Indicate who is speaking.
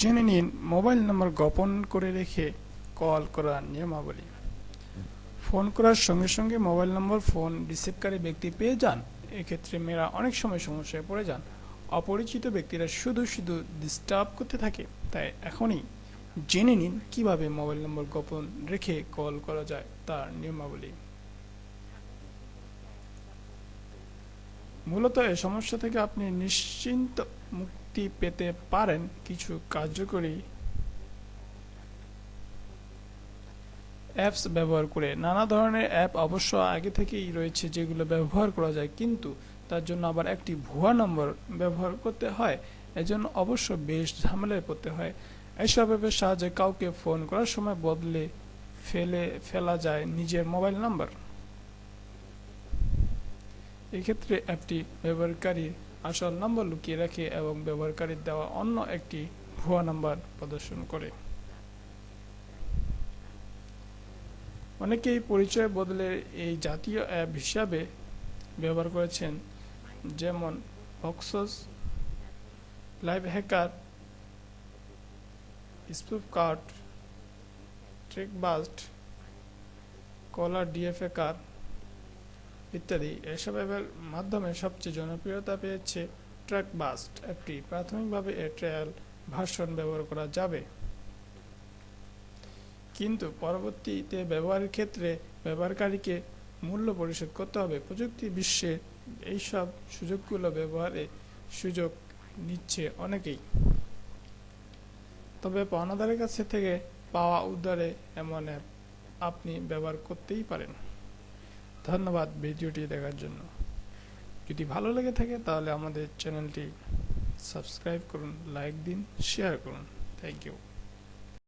Speaker 1: জেনে নিন, মোবাইল নম্বর গোপন করে রেখে কল করার নিয়মাবলী। ফোন করার সঙ্গে সঙ্গে মোবাইল নম্বর ফোন রিসিভকারী ব্যক্তি পেয়ে যান। এক্ষেত্রে মেয়েরা অনেক সময় সমস্যায় পড়ে যান। অপরিচিত ব্যক্তিরা শুধু শুধু ডিস্টার্ব করতে থাকে। তাই এখনই জেনে নিন কীভাবে মোবাইল নম্বর গোপন রেখে কল করা যায় তার নিয়মাবলী। মূলত এ সমস্যা থেকে আপনি নিশ্চিন্ত মুক্তি পেতে পারেন কিছু কার্যকরী অ্যাপস ব্যবহার করে। নানা ধরনের অ্যাপ অবশ্য আগে থেকেই রয়েছে যেগুলো ব্যবহার করা যায়, কিন্তু তার জন্য আবার একটি ভুয়া নম্বর ব্যবহার করতে হয়। এজন্য অবশ্য বেশ ঝামেলায় পড়তে হয়। এইসব অ্যাপের সাহায্যে কাউকে ফোন করার সময় বদলে ফেলে, ফেলা যায় নিজের মোবাইল নাম্বার এক্ষেত্রে অ্যাপটি ব্যবহারকারীর আসল নম্বর লুকিয়ে রাখে এবং ব্যবহারকারীর দেওয়া অন্য একটি ভুয়া নাম্বার প্রদর্শন করে। অনেকেই পরিচয় বদলে এই জাতীয় অ্যাপ হিসাবে ব্যবহার করেছেন, যেমন অক্সস লাইভ হ্যাকার স্পুফ কার্ড ট্রেকবাস্ট কলার ডিএফ হ্যাকার ইত্যাদি। এসব অ্যাপের মাধ্যমে সবচেয়ে জনপ্রিয়তা পেয়েছে ট্র্যাক বাস্ট অ্যাপটি প্রাথমিকভাবে এর ট্রায়াল ভার্সন ব্যবহার করা যাবে। কিন্তু পরবর্তীতে ব্যবহারের ক্ষেত্রে ব্যবহারকারীকে মূল্য পরিশোধ করতে হবে। প্রযুক্তি বিশ্বে এইসব সুযোগগুলো ব্যবহারে সুযোগ নিচ্ছে অনেকেই। তবে পাওনাদারের কাছে থেকে পাওয়া উদ্ধারে এমন অ্যাপ আপনি ব্যবহার করতেই পারেন। ধন্যবাদ ভিডিওটি দেখার জন্য। যদি ভালো লেগে থাকে তাহলে আমাদের চ্যানেলটি সাবস্ক্রাইব করুন, লাইক দিন শেয়ার করুন। Thank you